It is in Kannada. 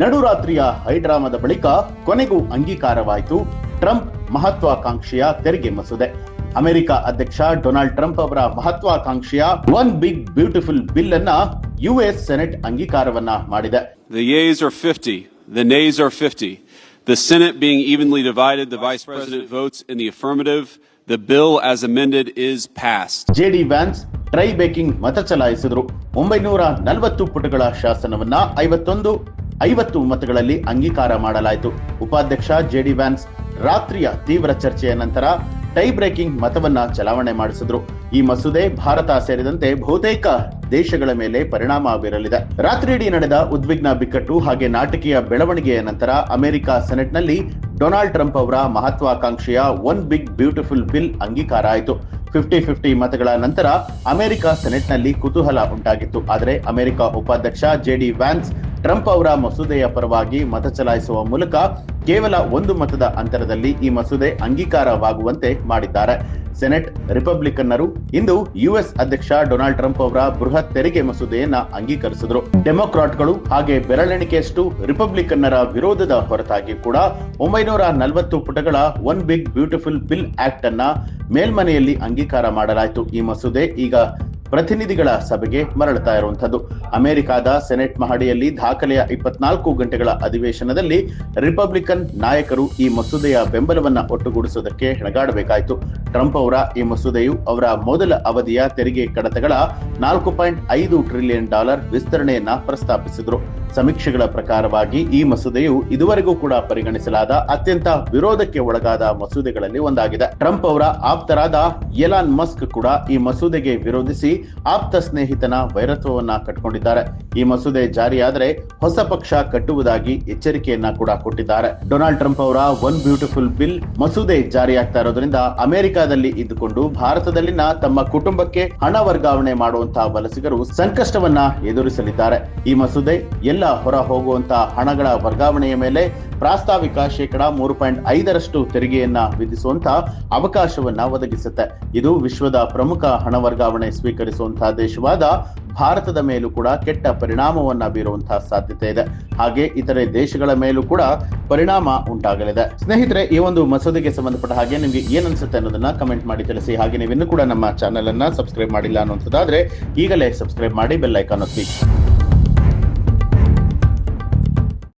ನಡುರಾತ್ರಿಯ ಹೈಡ್ರಾಮಾದ ಬಳಿಕ ಕೊನೆಗೂ ಅಂಗೀಕಾರವಾಯಿತು ಟ್ರಂಪ್ ಮಹತ್ವಾಕಾಂಕ್ಷೆಯ ತೆರಿಗೆ ಮಸೂದೆ ಅಮೆರಿಕ ಅಧ್ಯಕ್ಷ ಡೊನಾಲ್ಡ್ ಟ್ರಂಪ್ ಅವರ ಮಹತ್ವಾಕಾಂಕ್ಷೆಯ ಒನ್ ಬಿಗ್ ಬ್ಯೂಟಿಫುಲ್ ಬಿಲ್ ಅನ್ನ ಯುಎಸ್ ಸೆನೆಟ್ ಅಂಗೀಕಾರವನ್ನ ಮಾಡಿದೆ The yeas are 50, the nays are 50. The Senate being evenly divided, the Vice President votes in the affirmative. The bill as amended is passed. JD Vance tie breaking ಮತ ಚಲಾಯಿಸಿದರು ಒಂಬೈನೂರ ನಲವತ್ತು ಪುಟಗಳ ಶಾಸನವನ್ನ ಐವತ್ತೊಂದು ಐವತ್ತು ಮತಗಳಲ್ಲಿ ಅಂಗೀಕಾರ ಮಾಡಲಾಯಿತು. ಉಪಾಧ್ಯಕ್ಷ ಜೆಡಿ ವ್ಯಾನ್ಸ್ ರಾತ್ರಿಯ ತೀವ್ರ ಚರ್ಚೆಯ ನಂತರ ಟೈ ಬ್ರೇಕಿಂಗ್ ಮತವನ್ನ ಚಲಾವಣೆ ಮಾಡಿಸಿದ್ರು. ಈ ಮಸೂದೆ ಭಾರತ ಸೇರಿದಂತೆ ಬಹುತೇಕ ದೇಶಗಳ ಮೇಲೆ ಪರಿಣಾಮ ಬೀರಲಿದೆ. ರಾತ್ರಿಯಿಡೀ ನಡೆದ ಉದ್ವಿಗ್ನ ಬಿಕ್ಕಟ್ಟು ಹಾಗೆ ನಾಟಕೀಯ ಬೆಳವಣಿಗೆಯ ನಂತರ ಅಮೆರಿಕ ಸೆನೆಟ್ನಲ್ಲಿ ಡೊನಾಲ್ಡ್ ಟ್ರಂಪ್ ಅವರ ಮಹತ್ವಾಕಾಂಕ್ಷೆಯ ಒನ್ ಬಿಗ್ ಬ್ಯೂಟಿಫುಲ್ ಬಿಲ್ ಅಂಗೀಕಾರ ಆಯಿತು. ಫಿಫ್ಟಿ ಫಿಫ್ಟಿ ಮತಗಳ ನಂತರ ಅಮೆರಿಕ ಸೆನೆಟ್ನಲ್ಲಿ ಕುತೂಹಲ ಉಂಟಾಗಿತ್ತು. ಆದರೆ ಅಮೆರಿಕ ಉಪಾಧ್ಯಕ್ಷ ಜೆಡಿ ವ್ಯಾನ್ಸ್ ಟ್ರಂಪ್ ಅವರ ಮಸೂದೆಯ ಪರವಾಗಿ ಮತ ಚಲಾಯಿಸುವ ಮೂಲಕ ಕೇವಲ ಒಂದು ಮತದ ಅಂತರದಲ್ಲಿ ಈ ಮಸೂದೆ ಅಂಗೀಕಾರವಾಗುವಂತೆ ಮಾಡಿದ್ದಾರೆ. ಸೆನೆಟ್ ರಿಪಬ್ಲಿಕನ್ನರು ಇಂದು ಯುಎಸ್ ಅಧ್ಯಕ್ಷ ಡೊನಾಲ್ಡ್ ಟ್ರಂಪ್ ಅವರ ಬೃಹತ್ ತೆರಿಗೆ ಮಸೂದೆಯನ್ನ ಅಂಗೀಕರಿಸಿದ್ರು. ಡೆಮೊಕ್ರಾಟ್ಗಳು ಹಾಗೆ ಬೆರಳೆಣಿಕೆಯಷ್ಟು ರಿಪಬ್ಲಿಕನ್ನರ ವಿರೋಧದ ಹೊರತಾಗಿ ಕೂಡ ಒಂಬೈನೂರ ನಲವತ್ತು ಪುಟಗಳ One Big Beautiful Bill Act ಅನ್ನ ಮೇಲ್ಮನೆಯಲ್ಲಿ ಅಂಗೀಕಾರ ಮಾಡಲಾಯಿತು. ಈ ಮಸೂದೆ ಈಗ ಪ್ರತಿನಿಧಿಗಳ ಸಭೆಗೆ ಮರಳುತ್ತಾ ಇರುವಂತದ್ದು ಅಮೆರಿಕಾದ ಸೆನೆಟ್ ಮಹಡಿಯಲ್ಲಿ ದಾಖಲೆಯ ಇಪ್ಪತ್ನಾಲ್ಕು ಗಂಟೆಗಳ ಅಧಿವೇಶನದಲ್ಲಿ ರಿಪಬ್ಲಿಕನ್ ನಾಯಕರು ಈ ಮಸೂದೆಯ ಬೆಂಬಲವನ್ನ ಒಟ್ಟುಗೂಡಿಸುವುದಕ್ಕೆ ಹೆಣಗಾಡಬೇಕಾಯಿತು. ಟ್ರಂಪ್ ಅವರ ಈ ಮಸೂದೆಯು ಅವರ ಮೊದಲ ಅವಧಿಯ ತೆರಿಗೆ ಕಡತಗಳ ನಾಲ್ಕು ಪಾಯಿಂಟ್ ಐದು ಟ್ರಿಲಿಯನ್ ಡಾಲರ್ ವಿಸ್ತರಣೆಯನ್ನ ಪ್ರಸ್ತಾಪಿಸಿದ್ರು. ಸಮೀಕ್ಷೆಗಳ ಪ್ರಕಾರವಾಗಿ ಈ ಮಸೂದೆಯು ಇದುವರೆಗೂ ಕೂಡ ಪರಿಗಣಿಸಲಾದ ಅತ್ಯಂತ ವಿರೋಧಕ್ಕೆ ಒಳಗಾದ ಮಸೂದೆಗಳಲ್ಲಿ ಒಂದಾಗಿದೆ. ಟ್ರಂಪ್ ಅವರ ಆಪ್ತರಾದ ಎಲಾನ್ ಮಸ್ಕ್ ಕೂಡ ಈ ಮಸೂದೆಗೆ ವಿರೋಧಿಸಿ ಆಪ್ತ ಸ್ನೇಹಿತನ ವೈರತ್ವವನ್ನ ಕಟ್ಟಿಕೊಂಡಿದ್ದಾರೆ ಈ ಮಸೂದೆ ಜಾರಿಯಾದರೆ ಹೊಸ ಪಕ್ಷ ಕಟ್ಟುವುದಾಗಿ ಎಚ್ಚರಿಕೆಯನ್ನ ಕೂಡ ಕೊಟ್ಟಿದ್ದಾರೆ. ಡೊನಾಲ್ಡ್ ಟ್ರಂಪ್ ಅವರ ಒನ್ ಬ್ಯೂಟಿಫುಲ್ ಬಿಲ್ ಮಸೂದೆ ಜಾರಿಯಾಗ್ತಾ ಇರೋದ್ರಿಂದ ಅಮೆರಿಕಾದಲ್ಲಿ ಇದ್ದುಕೊಂಡು ಭಾರತದಲ್ಲಿನ ತಮ್ಮ ಕುಟುಂಬಕ್ಕೆ ಹಣ ವರ್ಗಾವಣೆ ಮಾಡುವಂತಹ ವಲಸಿಗರು ಸಂಕಷ್ಟವನ್ನ ಎದುರಿಸಲಿದ್ದಾರೆ. ಈ ಮಸೂದೆ ಎಲ್ಲ ಹೊರ ಹೋಗುವಂತಹ ಹಣಗಳ ವರ್ಗಾವಣೆಯ ಮೇಲೆ ಪ್ರಾಸ್ತಾವಿಕ ಶೇಕಡ ಮೂರು ಪಾಯಿಂಟ್ ಐದರಷ್ಟು ತೆರಿಗೆಯನ್ನ ವಿಧಿಸುವಂತಹ ಅವಕಾಶವನ್ನ ಒದಗಿಸುತ್ತೆ. ಇದು ವಿಶ್ವದ ಪ್ರಮುಖ ಹಣ ವರ್ಗಾವಣೆ ಸ್ವೀಕರಿಸುವಂತಹ ದೇಶವಾದ ಭಾರತದ ಮೇಲೂ ಕೂಡ ಕೆಟ್ಟ ಪರಿಣಾಮವನ್ನ ಬೀರುವಂತಹ ಸಾಧ್ಯತೆ ಇದೆ. ಹಾಗೆ ಇತರೆ ದೇಶಗಳ ಮೇಲೂ ಕೂಡ ಪರಿಣಾಮ ಉಂಟಾಗಲಿದೆ. ಸ್ನೇಹಿತರೆ, ಈ ಒಂದು ಮಸೂದೆಗೆ ಸಂಬಂಧಪಟ್ಟ ಹಾಗೆ ನಿಮ್ಗೆ ಏನ್ ಅನ್ಸುತ್ತೆ ಅನ್ನೋದನ್ನ ಕಮೆಂಟ್ ಮಾಡಿ ತಿಳಿಸಿ. ಹಾಗೆ ನೀವಿನ್ನೂ ಕೂಡ ನಮ್ಮ ಚಾನೆಲ್ ಅನ್ನ ಸಬ್ಸ್ಕ್ರೈಬ್ ಮಾಡಿಲ್ಲ ಅನ್ನುವಂಥದ್ದಾದ್ರೆ ಈಗಲೇ ಸಬ್ಸ್ಕ್ರೈಬ್ ಮಾಡಿ ಬೆಲ್ ಐಕಾನ್ ಒತ್ತಿ.